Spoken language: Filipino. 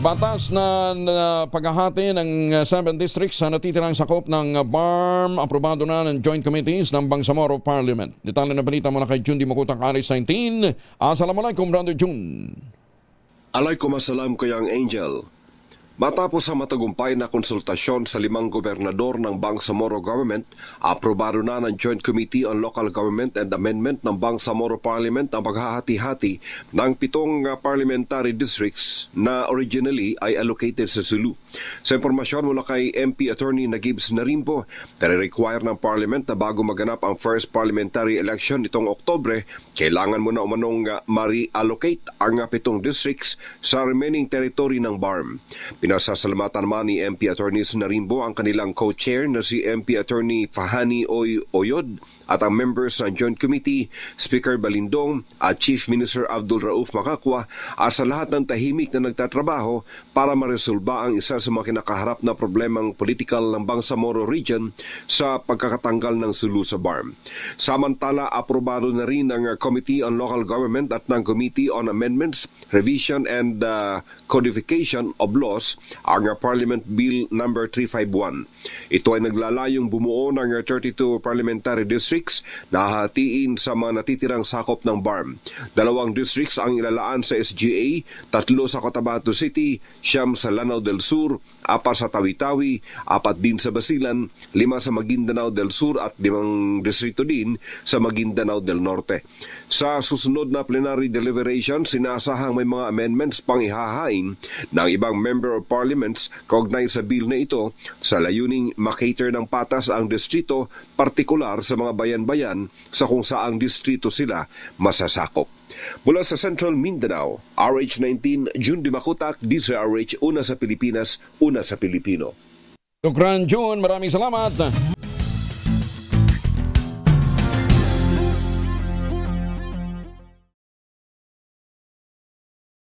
Batas na, na paghahati ng uh, seven districts sa natitirang sakop ng uh, BARM aprobado na ng Joint Committees ng Bangsamoro Parliament. Detalye na balita mula kay Jundi Makutang Aris 19. Assalamualaikum, Brother Jun. Alaykum assalam kayang Angel. Matapos ang matagumpay na konsultasyon sa limang gobernador ng Bangsamoro Government, aprobado na ng Joint Committee on Local Government and Amendment ng Bangsamoro Parliament ang paghahati-hati ng pitong uh, parliamentary districts na originally ay allocated sa Sulu. Sa impormasyon mula kay MP Attorney Nagibs Narimpo, nare-require ng Parliament na bago maganap ang first parliamentary election nitong Oktobre, kailangan mo na umanong uh, ma-reallocate ang uh, pitong districts sa remaining territory ng BARM. Pinasasalamatan naman ni MP Attorney Narimbo ang kanilang co-chair na si MP Attorney Fahani Oy Oyod at ang members ng Joint Committee, Speaker Balindong at Chief Minister Abdul Rauf Makakwa asa lahat ng tahimik na nagtatrabaho para maresolba ang isa sa mga kinakaharap na problemang political ng Bangsamoro Region sa pagkakatanggal ng Sulu sa BARM. Samantala, aprobado na rin ng Committee on Local Government at ng Committee on Amendments, Revision and uh, Codification of Laws ang Parliament Bill number 351. Ito ay naglalayong bumuo ng 32 parliamentary districts na hahatiin sa mga natitirang sakop ng BARM. Dalawang districts ang ilalaan sa SGA, tatlo sa Cotabato City, siyam sa Lanao del Sur, apat sa Tawi-Tawi, apat din sa Basilan, lima sa Maguindanao del Sur at limang distrito din sa Maguindanao del Norte. Sa susunod na plenary deliberation, sinasahang may mga amendments pang ihahain ng ibang member of parliaments kaugnay sa bill na ito sa layuning makater ng patas ang distrito, partikular sa mga bayan-bayan sa kung saang distrito sila masasakop. Mula sa Central Mindanao, RH19, June Dimakutak, DZRH, una sa Pilipinas, una sa Pilipino. Tukran Jun, maraming salamat.